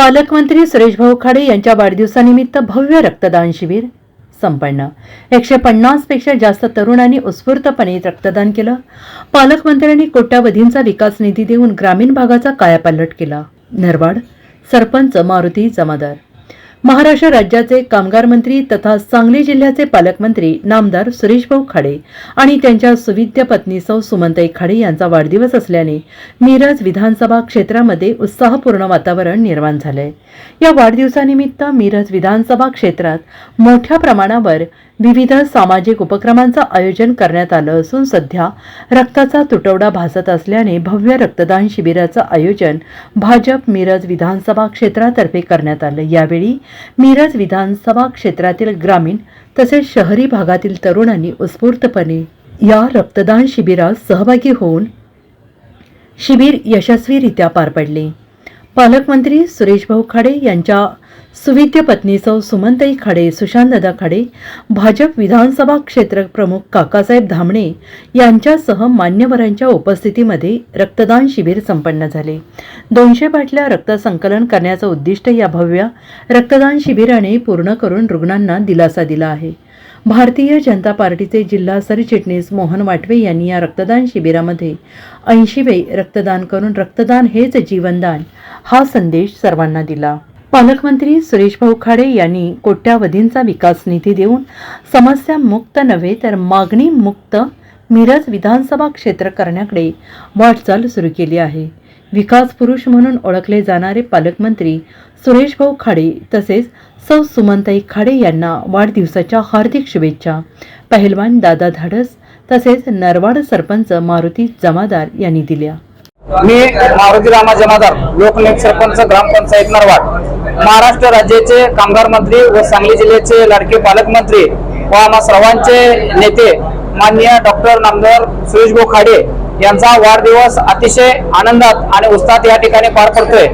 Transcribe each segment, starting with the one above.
पालकमंत्री सुरेश भाऊ खाडे यांच्या वाढदिवसानिमित्त भव्य रक्तदान शिबिर संपन्न. एकशे पन्नासपेक्षा जास्त तरुणांनी उत्स्फूर्तपणे रक्तदान केलं. पालकमंत्र्यांनी कोट्यावधींचा विकास निधी देऊन ग्रामीण भागाचा कायापालट केला. नरवाड सरपंच मारुती जमादार. महाराष्ट्र राज्याचे कामगार मंत्री तथा सांगली जिल्ह्याचे पालकमंत्री नामदार सुरेशभाऊ खाडे आणि त्यांच्या सुविद्य पत्नी सौ खाडे यांचा वाढदिवस असल्याने मिरज विधानसभा क्षेत्रामध्ये उत्साहपूर्ण वातावरण निर्माण झालंय. या वाढदिवसानिमित्त मिरज विधानसभा क्षेत्रात मोठ्या प्रमाणावर विविध सामाजिक उपक्रमांचं आयोजन करण्यात आलं असून सध्या रक्ताचा तुटवडा भासत असल्याने भव्य रक्तदान शिबिराचं आयोजन भाजप मिरज विधानसभा क्षेत्रातर्फे करण्यात आलं. यावेळी मिरज विधानसभा क्षेत्रातील ग्रामीण तसेच शहरी भागातील तरुणांनी उत्स्फूर्तपणे या रक्तदान शिबिरात सहभागी होऊन शिबिर यशस्वीरित्या पार पडले. पालकमंत्री सुरेशभाऊ खाडे यांच्या सुविद्य पत्नी सौ सुमनताई खाडे सुशांतदादा खाडे भाजप विधानसभा क्षेत्र प्रमुख काकासाहेब धामणे यांच्यासह मान्यवरांच्या उपस्थितीमध्ये रक्तदान शिबिर संपन्न झाले. दोनशे बाटल्या रक्त संकलन करण्याचं उद्दिष्ट या भव्य रक्तदान शिबिराने पूर्ण करून रुग्णांना दिलासा दिला आहे. भारतीय जनता पार्टीचे जिल्हा सरचिटणीस मोहन वाटवे यांनी या रक्तदान शिबिरामध्ये ऐंशी रक्तदान करून रक्तदान हेच जीवनदान हा संदेश सर्वांना दिला. पालकमंत्री सुरेश भाऊ खाडे यांनी कोट्यावधींचा विकास निधी देऊन समस्या मुक्त नव्हे तर मागणी मुक्त मिरज विधानसभा क्षेत्र करण्याकडे वाटचाल सुरू केली आहे. विकास पुरुष म्हणून ओळखले जाणारे पालकमंत्री सुरेश भाऊ खाडे तसेच सौ. सुमनताई खाडे यांना वाढदिवसाच्या हार्दिक शुभेच्छा. पहिलवान दादा धाडस तसेच नरवाड सरपंच मारुती जमादार यांनी दिल्या. मी मारुती रामा जमादार लोकनियुक्त सरपंच ग्रामपंचायत नरवाड. महाराष्ट्र राज्याचे कामगार मंत्री व सांगली जिल्ह्याचे लाडके पालकमंत्री व आम्हा सर्वांचे नेते माननीय डॉक्टर नामदार सुरेश खाडे यांचा वाढदिवस अतिशय आनंदात आणि उत्साहात या ठिकाणी पार पडतोय.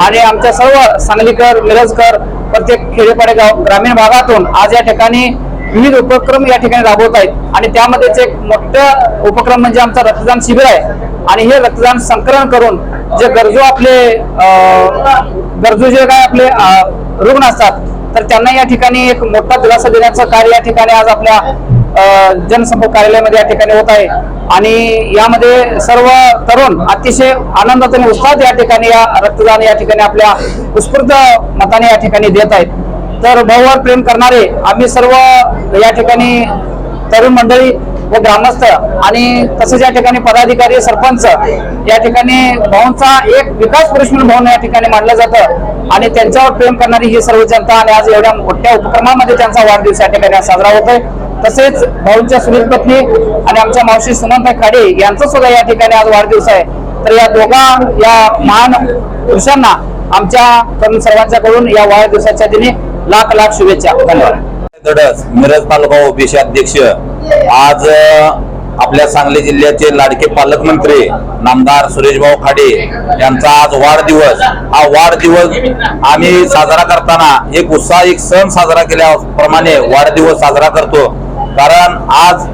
आणि आमच्या सर्व सांगलीकर मिरजकर प्रत्येक खेडेपाडे गाव ग्रामीण भागातून आज या ठिकाणी विविध उपक्रम या ठिकाणी राबवत आहेत. आणि त्यामध्येच एक मोठं उपक्रम म्हणजे आमचा रक्तदान शिबिर आहे. आणि हे रक्तदान संकलन करून जे गरजू आपले गरजू जे काय आपले रुग्ण असतात तर त्यांना या ठिकाणी एक मोठा दिलासा देण्याचं कार्य या ठिकाणी आज आपल्या जनसंपर्क कार्यालयामध्ये या ठिकाणी होत आहे. आणि यामध्ये सर्व तरुण अतिशय आनंदात आणि उत्साहात या ठिकाणी या रक्तदान या ठिकाणी आपल्या उत्स्फूर्त मताने या ठिकाणी देत आहेत. तर भाऊवर प्रेम करणारे आम्ही सर्व या ठिकाणी तरुण मंडळी व ग्रामस्थ आणि तसेच या ठिकाणी पदाधिकारी सरपंच या ठिकाणी भाऊंचा एक विकास पुरुष म्हणून भाऊन या ठिकाणी मानलं जातं. आणि त्यांच्यावर प्रेम करणारी ही सर्व जनता आणि आज एवढ्या मोठ्या उपक्रमामध्ये त्यांचा वाढदिवस या ठिकाणी साजरा होतोय. तसेच भाऊंच्या सुनील पत्नी आणि आमच्या मावशी सुमनताई खाडे यांचा सुद्धा या ठिकाणी आज वाढदिवस आहे. तर या दोघा या महान पुरुषांना आमच्या कर्म सर्वांच्याकडून या वाढदिवसाच्या दिनी लाख लाख शुभेच्छा. धन्यवाद. धडस मिरज तालुका ओबीसी अध्यक्ष. आज आपल्या सांगली जिल्ह्याचे लाडके पालकमंत्री नामदार सुरेशभाऊ खाडे यांचा आज वाढदिवस. हा वाढदिवस आम्ही साजरा करताना एक उत्साह एक सण साजरा केल्याप्रमाणे वाढदिवस साजरा करतो. कारण आज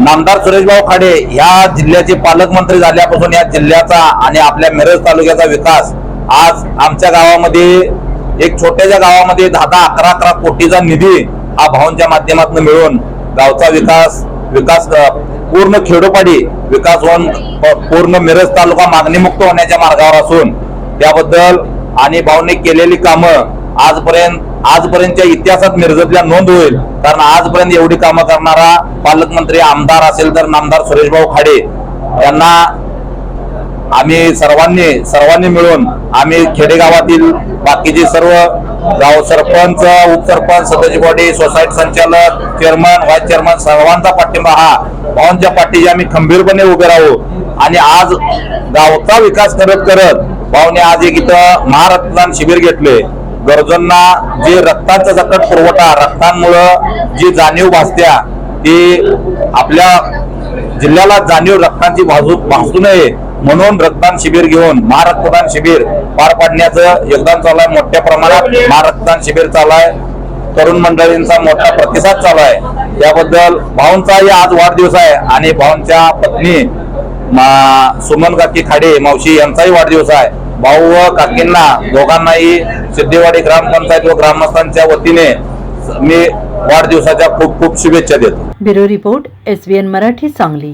नामदार सुरेशभाऊ खाडे ह्या जिल्ह्याचे पालकमंत्री झाल्यापासून या जिल्ह्याचा आणि आपल्या मिरज तालुक्याचा विकास आज आमच्या गावामध्ये एक छोट्याशा गावामध्ये दहा दहा अकरा अकरा कोटीचा निधी हा भावांच्या माध्यमातून मिळून गावचा विकास विकास पूर्ण खेडोपाडी विकास होऊन प- पूर्ण मिरज तालुका मागणीमुक्त होण्याच्या मार्गावर असून त्याबद्दल आणि भाऊने केलेली कामं आजपर्यंत आजपर्यंतच्या इतिहासात मिरजतल्या नोंद होईल. कारण आजपर्यंत एवढी कामं करणारा पालकमंत्री आमदार असेल तर नामदार सुरेशभाऊ खाडे यांना आम्ही सर्वांनी सर्वांनी मिळून आम्ही खेडेगावातील बाकीचे सर्व गाव सरपंच उपसरपंच सदस्य बॉडी सोसायटी संचालक चेअरमन व्हाईस चेअरमन सर्वांचा पाठिंबा हा भावांच्या पाठीशी आम्ही खंबीरपणे उभे राहू. आणि आज गावचा विकास करत करत भाऊने आज एक इथं महारत्न शिबिर घेतले. गरजूंना जे रक्ताचा सकट पुरवठा रक्तांमुळं जी जाणीव भासत्या ती आपल्या जिल्ह्याला जाणीव रक्तांची भाजू भासू नये म्हणून रक्तदान शिबिर घेऊन महारक्तदान शिबिर पार पाडण्याचं योगदान चालू आहे. मोठ्या प्रमाणात महारक्तदान शिबिर चालू आहे. तरुण मंडळींचा मोठा प्रतिसाद चालू आहे. त्याबद्दल भाऊंचाही आज वाढदिवस आहे आणि भाऊंच्या पत्नी सुमन काकी खाडे मावशी यांचाही वाढदिवस आहे. भाऊ व काकींना दोघांनाही सिद्धेवाडी ग्रामपंचायत व ग्रामस्थांच्या वतीने मी वाढदिवसाच्या खूप खूप शुभेच्छा देतो. Bureau report S Marathi Sangli.